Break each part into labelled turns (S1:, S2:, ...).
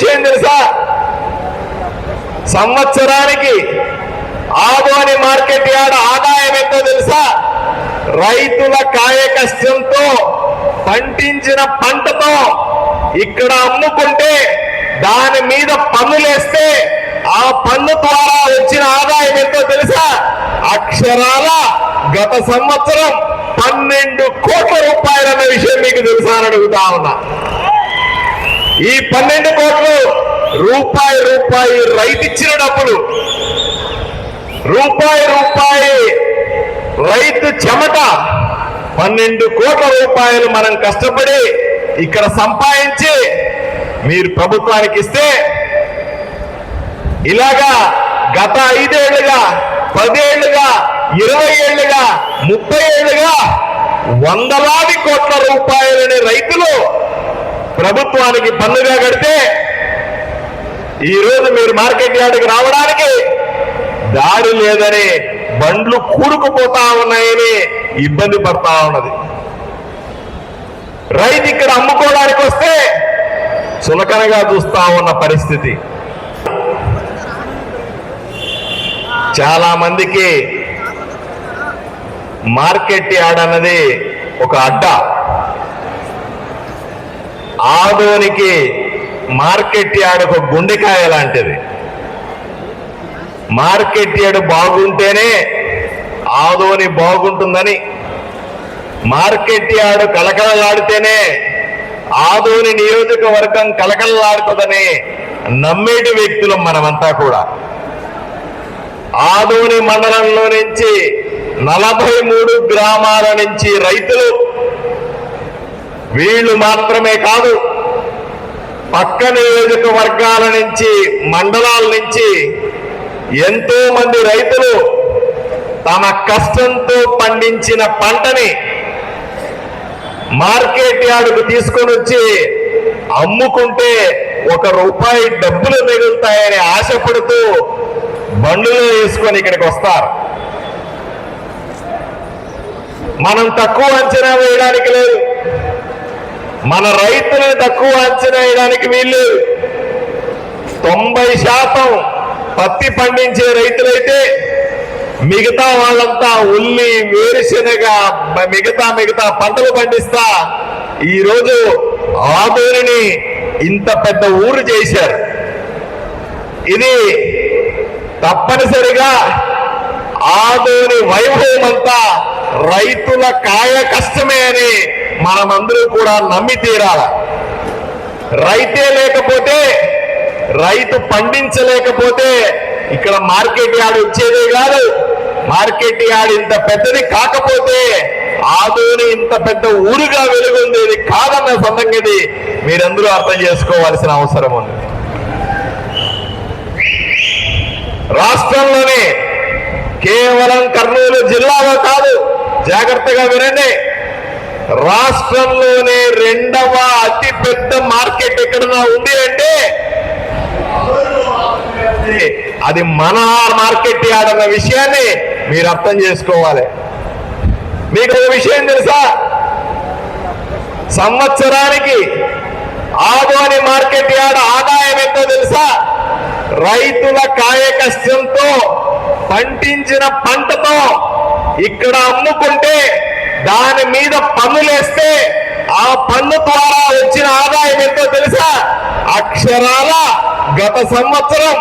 S1: విషయం తెలుసా? సంవత్సరానికి ఆదోని మార్కెట్ యార్డ్ ఆదాయం ఎంతో తెలుసా? రైతుల కాయ కష్టంతో పండించిన పంటతో ఇక్కడ అమ్ముకుంటే దాని మీద పన్నులేస్తే ఆ పన్ను ద్వారా వచ్చిన ఆదాయం ఎంతో తెలుసా? అక్షరాల గత సంవత్సరం పన్నెండు కోట్ల రూపాయలన్న విషయం మీకు తెలుసా అని అడుగుతా ఉన్నా. ఈ పన్నెండు కోట్లు రూపాయి రూపాయి రైతు ఇచ్చిన డబ్బులు. రూపాయి రూపాయి రైతు చెమట. పన్నెండు కోట్ల రూపాయలు మనం కష్టపడి ఇక్కడ సంపాదించి మీరు ప్రభుత్వానికి ఇస్తే ఇలాగా గత ఐదేళ్ళుగా పదేళ్ళుగా ఇరవై ఏళ్ళుగా ముప్పై ఏళ్ళుగా వందలాది కోట్ల రూపాయలని రైతులు ప్రభుత్వానికి పన్నుగా కడితే ఈ రోజు మీరు మార్కెట్ యార్డుకి రావడానికి దారి లేదని బండ్లు కూడుకుపోతా ఉన్నాయని ఇబ్బంది పడతా ఉన్నది. రైతు ఇక్కడ అమ్ముకోవడానికి వస్తే చులకనగా చూస్తా ఉన్న పరిస్థితి. చాలా మందికి మార్కెట్ యార్డ్ అన్నది ఒక అడ్డ. ఆదోనికి మార్కెట్ యార్డ్ ఒక గుండెకాయ లాంటిది. మార్కెట్ యార్డ్ బాగుంటేనే ఆదోని బాగుంటుందని. మార్కెట్ యార్డ్ కలకలలాడితేనే ఆదోని నియోజకవర్గం కలకలలాడుతుందని నమ్మేటి వ్యక్తులు మనమంతా కూడా. ఆదోని మండలంలో నుంచి నలభై మూడు గ్రామాల నుంచి రైతులు వీళ్ళు మాత్రమే కాదు పక్క నియోజకవర్గాల నుంచి మండలాల నుంచి ఎంతో మంది రైతులు తమ కష్టంతో పండించిన పంటని మార్కెట్ యార్డుకు తీసుకొని వచ్చి అమ్ముకుంటే ఒక రూపాయి డబ్బులు మిగులుతాయని ఆశపడుతూ బండులో వేసుకొని ఇక్కడికి వస్తారు. మనం తక్కువ అంచనా వేయడానికి లేదు. మన రైతులను తక్కువ అంచనా వేయడానికి వీళ్ళు తొంభై శాతం పత్తి పండించే రైతులైతే మిగతా వాళ్ళంతా ఉల్లి వేరుశెనగ మిగతా మిగతా పంటలు పండిస్తా ఈ రోజు ఆదోనిని ఇంత పెద్ద ఊరు చేశారు. ఇది తప్పనిసరిగా ఆదోని వైభవం అంతా రైతుల కాయ కష్టమే అని మనమందరూ కూడా నమ్మి తీరాల? రైతే లేకపోతే రైతు పండించలేకపోతే ఇక్కడ మార్కెట్ యార్డ్ వచ్చేదే కాదు. మార్కెట్ యార్డ్ ఇంత పెద్దది కాకపోతే ఆదోని ఇంత పెద్ద ఊరుగా వెలుగొందేది కాదన్న సంగతి మీరందరూ అర్థం చేసుకోవాల్సిన అవసరం ఉంది. రాష్ట్రంలోనే కేవలం కర్నూలు జిల్లాలో కాదు జాగ్రత్తగా వినండి. రాష్ట్రంలోనే రెండవ అతి పెద్ద మార్కెట్ ఎక్కడన్నా ఉంది అంటే అది మన మార్కెట్ యార్డ్ అన్న విషయాన్ని మీరు అర్థం చేసుకోవాలి. మీకు ఒక విషయం తెలుసా? సంవత్సరానికి ఆదోని మార్కెట్ యార్డ్ ఆదాయం ఎంతో తెలుసా? రైతుల కాయ కష్టంతో పండించిన పంటతో ఇక్కడ అమ్ముకుంటే దాని మీద పన్నులేస్తే ఆ పన్ను ద్వారా వచ్చిన ఆదాయం ఎంతో తెలుసా? అక్షరాల గత సంవత్సరం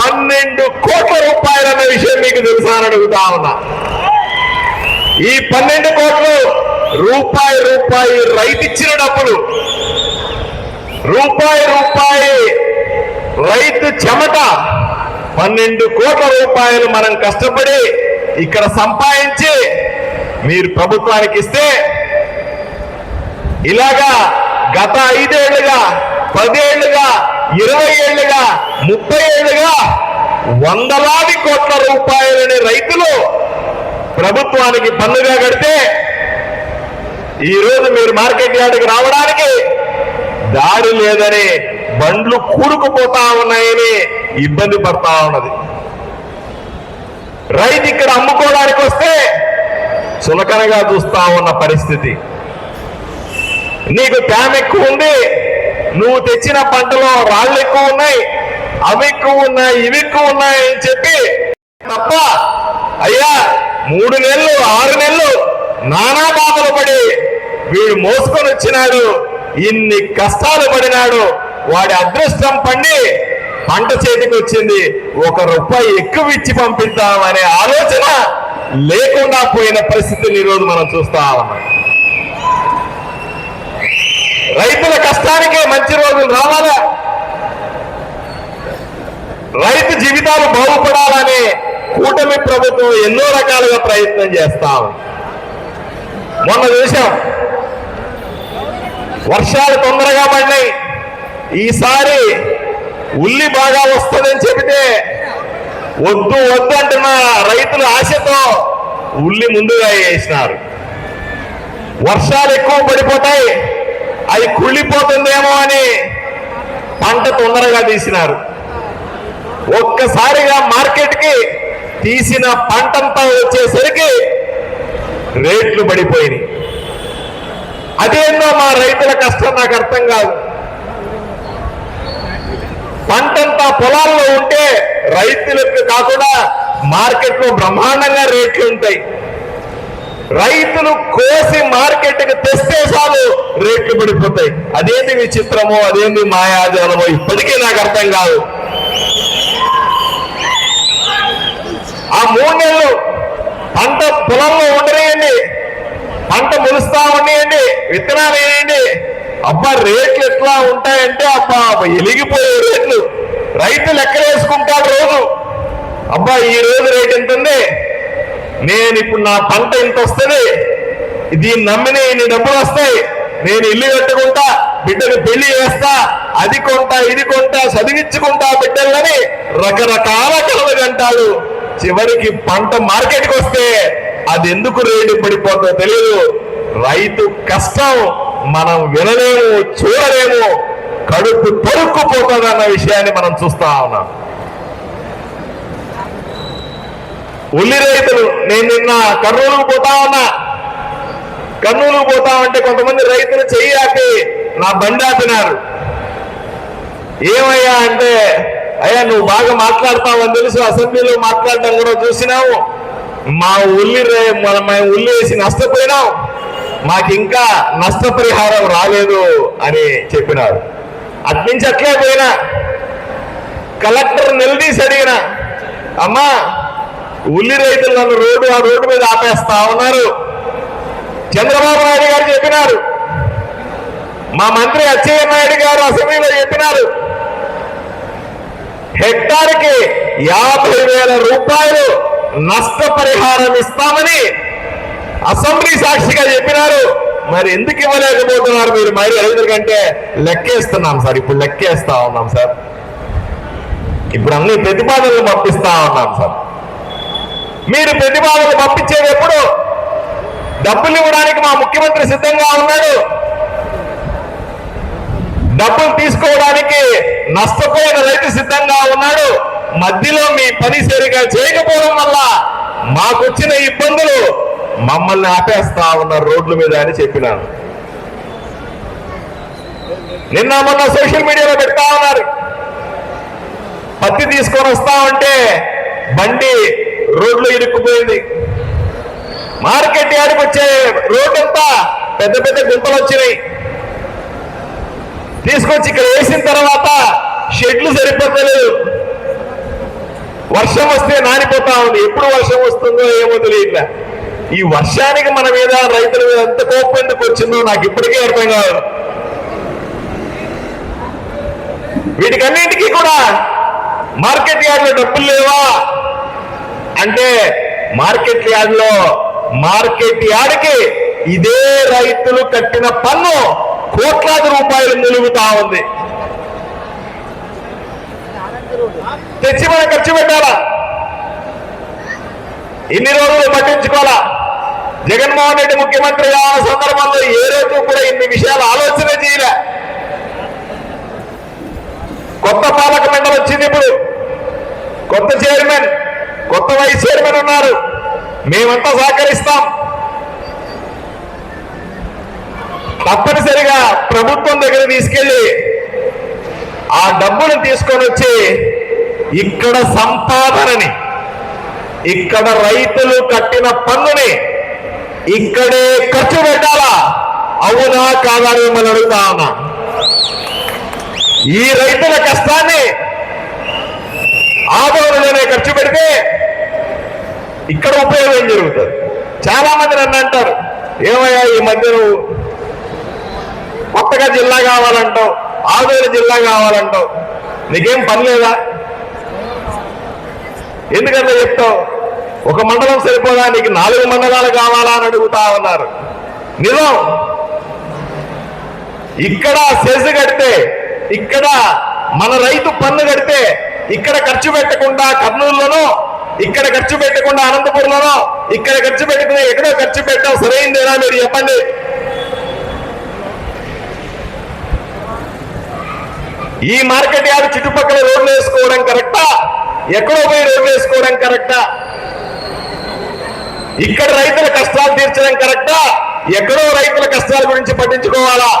S1: పన్నెండు కోట్ల రూపాయలన్న విషయం మీకు తెలుసా అని అడుగుతా ఉన్నా. ఈ పన్నెండు కోట్లు రూపాయి రూపాయి రైతు ఇచ్చిన డబ్బులు. రూపాయి రూపాయి రైతు చెమట. పన్నెండు కోట్ల రూపాయలు మనం కష్టపడి ఇక్కడ సంపాదించి మీరు ప్రభుత్వానికి ఇస్తే ఇలాగా గత ఐదేళ్ళుగా పదేళ్ళుగా ఇరవై ఏళ్ళుగా ముప్పై ఏళ్ళుగా వందలాది కోట్ల రూపాయలని రైతులు ప్రభుత్వానికి పన్నుగా కడితే ఈ రోజు మీరు మార్కెట్ యార్డుకి రావడానికి దారి లేదని బండ్లు కూడుకుపోతా ఉన్నాయని ఇబ్బంది పడతా ఉన్నది. రైతు ఇక్కడ అమ్ముకోవడానికి వస్తే చులకనగా చూస్తా ఉన్న పరిస్థితి. నీకు ట్యామ్ ఎక్కువ ఉంది నువ్వు తెచ్చిన పంటలో రాళ్ళు ఎక్కువ ఉన్నాయి అవి ఎక్కువ ఉన్నాయి ఇవి ఎక్కువ ఉన్నాయి అని చెప్పి తప్ప అయ్యా మూడు నెలలు ఆరు నెలలు నానా బాధలు పడి వీడు మోసుకొని వచ్చినాడు ఇన్ని కష్టాలు పడినాడు వాడి అదృష్టం పండి పంట చేతికి వచ్చింది ఒక రూపాయి ఎక్కువ ఇచ్చి పంపిద్దామనే ఆలోచన లేకుండా పోయిన పరిస్థితిని ఈరోజు మనం చూస్తా ఉన్నాం. రైతుల కష్టానికే మంచి రోజులు రావాలా? రైతు జీవితాలు బాగుపడాలని కూటమి ప్రభుత్వం ఎన్నో రకాలుగా ప్రయత్నం చేస్తా మొన్న చూసాం వర్షాలు తొందరగా పడినాయి. ఈసారి ఉల్లి బాగా వస్తుందని చెబితే వద్దు వద్దు అంటున్న. రైతుల ఆశతో ఉల్లి ముందుగా వేసినారు. వర్షాలు ఎక్కువ పడిపోతాయి. అది కుళ్ళిపోతుందేమో అని పంట తొందరగా తీసినారు. ఒక్కసారిగా మార్కెట్కి తీసిన పంటంతా వచ్చేసరికి రేట్లు పడిపోయినాయి. అదేందో మా రైతుల కష్టం నాకు అర్థం కాదు. పంటంతా పొలాల్లో ఉంటే రైతులకు కాకుండా మార్కెట్లో బ్రహ్మాండంగా రేట్లు ఉంటాయి. రైతులు కోసి మార్కెట్కి తెస్తే చాలు రేట్లు పడిపోతాయి. అదేంటి విచిత్రమో అదేంటి మాయాజాలమో ఇప్పటికీ నాకు అర్థం కాదు. ఆ మూడు నెలలు పంట పొలంలో ఉండనియండి పంట ములుస్తా ఉండేయండి విత్తనాలు వేయండి అబ్బా రేట్లు ఎట్లా ఉంటాయంటే అబ్బా ఎలిగిపోయే రేట్లు. రైతు లెక్కలేసుకుంటాడు రోజు? అబ్బా ఈ రోజు రేట్ ఎంత ఉంది? నేను ఇప్పుడు నా పంట ఇంత వస్తుంది. దీన్ని నమ్మిన ఇన్ని డబ్బులు వస్తాయి. నేను ఇల్లు కట్టుకుంటా బిడ్డను పెళ్ళి చేస్తా అది కొంటా ఇది కొంటా చదివించుకుంటా బిడ్డలని రకరకాల కలలు కంటాడు చివరికి పంట మార్కెట్కి వస్తే అది ఎందుకు రేటు పడిపోతుందో తెలియదు రైతు కష్టం. మనం వినలేము చూడలేము కడుపు తరుక్కుపోతుంది అన్న విషయాన్ని మనం చూస్తా ఉన్నాం. ఉల్లి రైతులు నేను నిన్న కర్నూలుకు పోతా ఉన్నా. కర్నూలుకు పోతా ఉంటే కొంతమంది రైతులు చెయ్యాకి నా బండి ఆపినారు. ఏమయ్యా అంటే అయ్యా నువ్వు బాగా మాట్లాడతావని తెలుసు అసెంబ్లీలో మాట్లాడడం కూడా చూసినావు. మా ఉల్లి రే- మన మేము ఉల్లి వేసి నష్టపోయినాం మాకింకా నష్టపరిహారం రాలేదు అని చెప్పినారు. అట్నుంచి అట్లే పోయినా కలెక్టర్ నిలదీసి అడిగిన అమ్మా ఉల్లి రైతులు నన్ను రోడ్డు ఆ రోడ్డు మీద ఆపేస్తా ఉన్నారు. చంద్రబాబు నాయుడు గారు చెప్పినారు. మా మంత్రి అచ్చయ్య నాయుడు గారు అసెంబ్లీలో చెప్పినారు. హెక్టార్కి యాభై వేల రూపాయలు నష్టపరిహారం ఇస్తామని అసెంబ్లీ సాక్షిగా చెప్పినారు. మరి ఎందుకు ఇవ్వలేకపోతున్నారు మీరు? మరి ఎందుకంటే లెక్కేస్తున్నాం సార్. ఇప్పుడు లెక్కేస్తా ఉన్నాం సార్. ఇప్పుడు అన్ని ప్రతిపాదనలు పంపిస్తా ఉన్నాం సార్. మీరు ప్రతిపాదనలు పంపించేటప్పుడు డబ్బులు ఇవ్వడానికి మా ముఖ్యమంత్రి సిద్ధంగా ఉన్నాడు. డబ్బులు తీసుకోవడానికి నష్టపోయిన రైతు సిద్ధంగా ఉన్నాడు. మధ్యలో మీ పని సరిగా చేయకపోవడం వల్ల మాకొచ్చిన ఇబ్బందులు మమ్మల్ని ఆపేస్తా ఉన్నారు రోడ్ల మీద అని చెప్పినాను. నిన్న మొన్న సోషల్ మీడియాలో పెడతా ఉన్నారు. పత్తి తీసుకొని వస్తా ఉంటే బండి రోడ్లు ఇరుక్కుపోయింది. మార్కెట్ యాడికి వచ్చే రోడ్ అంతా పెద్ద పెద్ద గుంతలు వచ్చినాయి. తీసుకొచ్చి ఇక్కడ వేసిన తర్వాత షెడ్లు సరిపోతలేదు. వర్షం వస్తే నానిపోతా ఉంది. ఎప్పుడు వర్షం వస్తుందో ఏమో తెలియట్లే. ఈ వర్షానికి మన మీద రైతుల మీద ఎంత కోపం ఎందుకు వచ్చిందో నాకు ఇప్పటికే అర్థం కాదు. వీటికన్నింటికీ కూడా మార్కెట్ యార్డ్లో డబ్బులు లేవా? అంటే మార్కెట్ యార్డ్లో మార్కెట్ యార్డ్కి ఇదే రైతులు కట్టిన పన్ను కోట్లాది రూపాయలు నిలుగుతా ఉంది. తెచ్చి మనం ఖర్చు పెట్టాలా? ఇన్ని రోజులు పట్టించుకోవాలా? జగన్మోహన్ రెడ్డి ముఖ్యమంత్రి కావాల సందర్భంలో ఏ రోజు కూడా ఇన్ని విషయాలు ఆలోచన చేయలే. కొత్త పాలక మండలి వచ్చింది ఇప్పుడు. కొత్త చైర్మన్ కొత్త వైస్ చైర్మన్ ఉన్నారు. మేమంతా సహకరిస్తాం. తప్పనిసరిగా ప్రభుత్వం దగ్గర తీసుకెళ్ళి ఆ డబ్బును తీసుకొని వచ్చి ఇక్కడ సంపాదనని ఇక్కడ రైతులు కట్టిన పన్నుని ఇక్కడే ఖర్చు పెట్టాలా? అవునా కాదా మిమ్మల్ని అడుగుతా ఉన్నా. ఈ రైతుల కష్టాన్ని ఆదోళనలోనే ఖర్చు పెడితే ఇక్కడ ఉపయోగం జరుగుతుంది. చాలా మంది నన్ను అంటారు ఏమయ్యా ఈ మధ్య నువ్వు కొత్తగా జిల్లా కావాలంటావు ఆదోళ జిల్లా కావాలంటావు నీకేం పని లేదా? ఎందుకంటే చెప్తావు? ఒక మండలం సరిపోదా నీకు నాలుగు మండలాలు కావాలా అని అడుగుతా ఉన్నారు. నిజం. ఇక్కడ సెస్ కడితే ఇక్కడ మన రైతు పన్ను కడితే ఇక్కడ ఖర్చు పెట్టకుండా కర్నూలులోనో ఇక్కడ ఖర్చు పెట్టకుండా అనంతపురంలోనో ఇక్కడ ఖర్చు పెట్టకుండా ఎక్కడో ఖర్చు పెట్టాం సరైందేనా మీరు చెప్పండి. ఈ మార్కెట్ యార్డ్ చుట్టుపక్కల రోడ్లు వేసుకోవడం కరెక్టా? ఎక్కడో పోయి రోడ్లు వేసుకోవడం కరెక్టా? ఇక్కడ రైతుల కష్టాలు తీర్చడం కరెక్టా? ఎక్కడో రైతుల కష్టాల గురించి పట్టించుకోవాలా?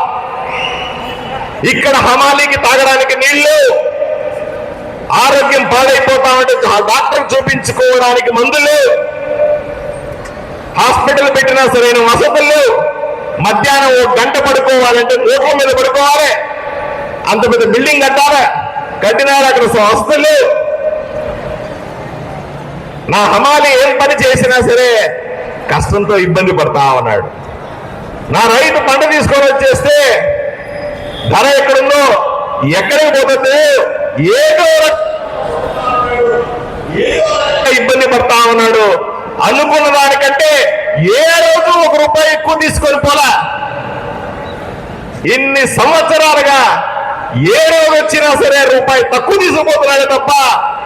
S1: ఇక్కడ హమాలీకి తాగడానికి నీళ్ళు ఆరోగ్యం పాడైపోతా ఉంటే డాక్టర్ చూపించుకోవడానికి మందులు హాస్పిటల్ పెట్టినా సరైన వసతులు మధ్యాహ్నం ఒక గంట పడుకోవాలంటే రోడ్ల మీద పడుకోవాలి. అంత పెద్ద బిల్డింగ్ కట్టాలి? కట్టినారు అక్కడ వసతులు. నా హమాలి ఏం పని చేసినా సరే కష్టంతో ఇబ్బంది పడతా ఉన్నాడు. నా రైతు పంట తీసుకొని వచ్చేస్తే ధర ఎక్కడుందో ఎక్కడికి పోతుంది ఏదో ఇబ్బంది పడతా ఉన్నాడు. అనుకున్న దానికంటే ఏ రోజు ఒక రూపాయి ఎక్కువ తీసుకొని పోలా. ఇన్ని సంవత్సరాలుగా ఏ రోజు వచ్చినా సరే రూపాయి తక్కువ తీసుకుపోతున్నాడు తప్ప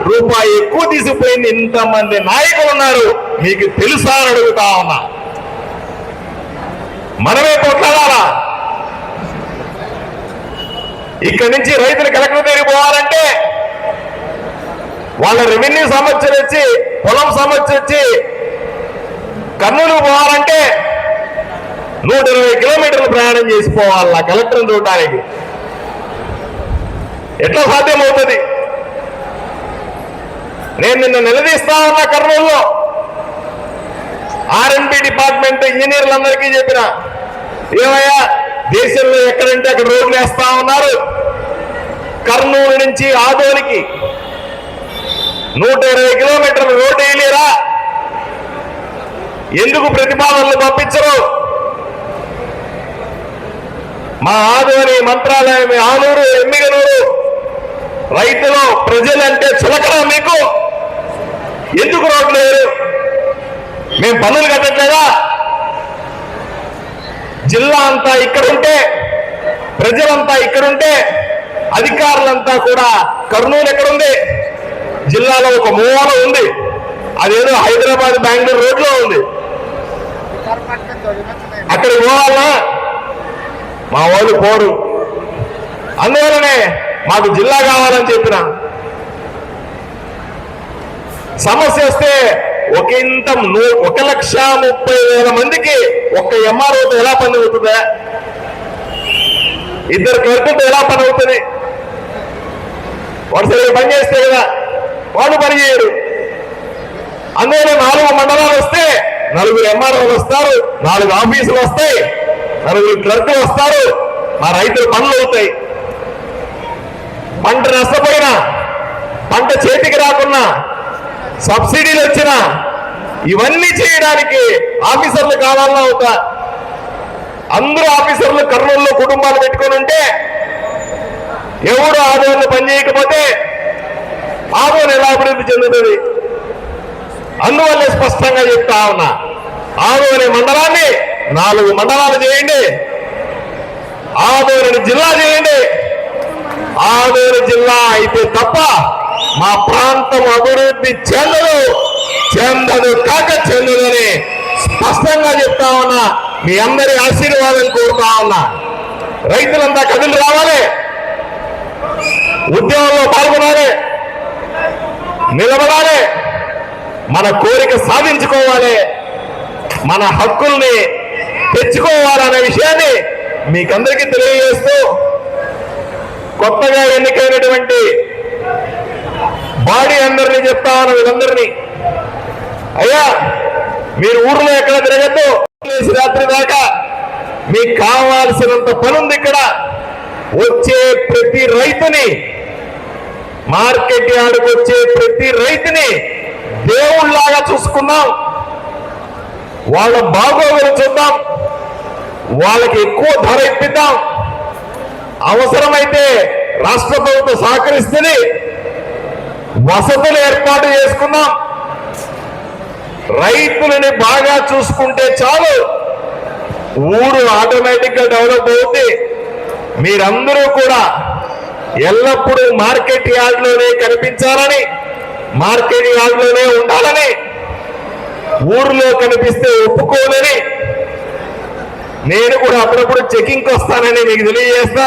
S1: రూపాయి ఎక్కువ తీసుకుపోయింది ఇంతమంది నాయకులు ఉన్నారు. మీకు తెలుసా అని అడుగుతా ఉన్నా. మనమే కొట్లాడాలా? ఇక్కడి నుంచి రైతులు కలెక్టర్ దగ్గరికి పోవాలంటే వాళ్ళ రెవెన్యూ సమస్యలు వచ్చి పొలం సమస్య వచ్చి కర్నూలు పోవాలంటే నూట ఇరవై కిలోమీటర్లు ప్రయాణం చేసిపోవాలి నా కలెక్టర్ని చూడటానికి? ఎట్లా సాధ్యమవుతుంది? నేను నిన్న నిలదీస్తా ఉన్న కర్నూలులో. ఆర్ఎన్బి డిపార్ట్మెంట్ ఇంజనీర్లందరికీ చెప్పిన ఏమయ్యా దేశంలో ఎక్కడంటే అక్కడ రోడ్లు వేస్తా ఉన్నారు. కర్నూలు నుంచి ఆదోనికి నూట ఇరవై కిలోమీటర్ల రోడ్డు వేయలేరా? ఎందుకు ప్రతిపాదనలు పంపించరు? మా ఆదోని మంత్రాలయం ఆలూరు ఎమ్మిగనూరు రైతులు ప్రజలంటే చులకరా మీకు. ఎందుకు రోడ్లు లేరు మేము పనులు కట్టట్లేదా? జిల్లా అంతా ఇక్కడుంటే ప్రజలంతా ఇక్కడుంటే అధికారులంతా కూడా కర్నూలు ఎక్కడుంది? జిల్లాలో ఒక మూల ఉంది. అదేదో హైదరాబాద్ బెంగళూరు రోడ్లో ఉంది. అక్కడికి పోవాలా? మా వాళ్ళు పోరు. అందువలనే మాకు జిల్లా కావాలని చెప్పిన. సమస్య వస్తే ఒక ఇంత ఒక లక్ష ముప్పై వేల మందికి ఒక్క ఎంఆర్ఓతో ఎలా పని అవుతుందా? ఇద్దరు క్లర్కులతో ఎలా పని అవుతుంది? వాడు సరిగ్గా పని చేస్తే కదా వాళ్ళు పని చేయరు అందులో నాలుగు మండలాలు వస్తే నలుగురు ఎంఆర్ఓలు వస్తారు నాలుగు ఆఫీసులు వస్తాయి నలుగురు క్లర్కులు వస్తారు మా రైతులు పనులు అవుతాయి. పంట నష్టపోయినా పంట చేతికి రాకున్నా సబ్సిడీలు వచ్చినా ఇవన్నీ చేయడానికి ఆఫీసర్లు కావాలన్నా ఒక అందరూ ఆఫీసర్లు కర్నూలులో కుటుంబాలు పెట్టుకుని ఉంటే ఎవరు ఆదోళన పనిచేయకపోతే ఆదోళన ఎలా అభివృద్ధి చెందుతుంది? అందువల్లే స్పష్టంగా చెప్తా ఉన్నా. ఆదోని మండలాన్ని నాలుగు మండలాలు చేయండి. ఆదోని జిల్లా చేయండి. ఆదోని జిల్లా అయితే తప్ప మా ప్రాంతం అభివృద్ధి చెందదు. చెందదు కాక చెందదని స్పష్టంగా చెప్తా ఉన్నా. మీ అందరి ఆశీర్వాదం కోరుతా ఉన్నా. రైతులంతా కదిలి రావాలి. ఉద్యమంలో పాల్గొనాలి. నిలబడాలి. మన కోరిక సాధించుకోవాలి. మన హక్కుల్ని తెచ్చుకోవాలనే విషయాన్ని మీకందరికీ తెలియజేస్తూ కొత్తగా ఎన్నికైనటువంటి బాడీ అందరినీ చెప్తా ఉన్న వీళ్ళందరినీ అయ్యా మీరు ఊర్లో ఎక్కడ తిరగద్దు? రాత్రి దాకా మీకు కావాల్సినంత పనుంది ఇక్కడ. వచ్చే ప్రతి రైతుని మార్కెట్ యార్డ్కి వచ్చే ప్రతి రైతుని దేవుళ్ళలాగా చూసుకుందాం. వాళ్ళ బాగోగులు చూద్దాం. వాళ్ళకి ఎక్కువ ధర ఇప్పిద్దాం. అవసరమైతే రాష్ట్ర ప్రభుత్వం సహకరిస్తుంది వసతులు ఏర్పాటు చేసుకుందాం. రైతులని బాగా చూసుకుంటే చాలు. ఊరు ఆటోమేటిక్గా డెవలప్ అవుతుంది మీరందరూ కూడా ఎల్లప్పుడూ మార్కెట్ యార్డ్లోనే కనిపించాలని మార్కెట్ యార్డ్లోనే ఉండాలని ఊర్లో కనిపిస్తే ఒప్పుకోలేని నేను కూడా అప్పుడప్పుడు చెకింగ్కి వస్తానని మీకు తెలియజేస్తా.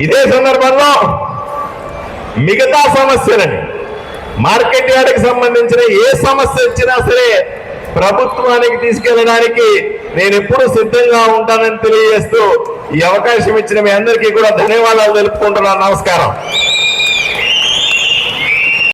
S1: ఇదే సందర్భంలో మిగతా సమస్యలని మార్కెట్ యార్డ్కి సంబంధించిన ఏ సమస్య వచ్చినా సరే ప్రభుత్వానికి తీసుకెళ్ళడానికి నేను ఎప్పుడు సిద్ధంగా ఉంటానని తెలియజేస్తూ ఈ అవకాశం ఇచ్చిన మీ అందరికీ కూడా ధన్యవాదాలు తెలుపుకుంటున్నాను. నమస్కారం.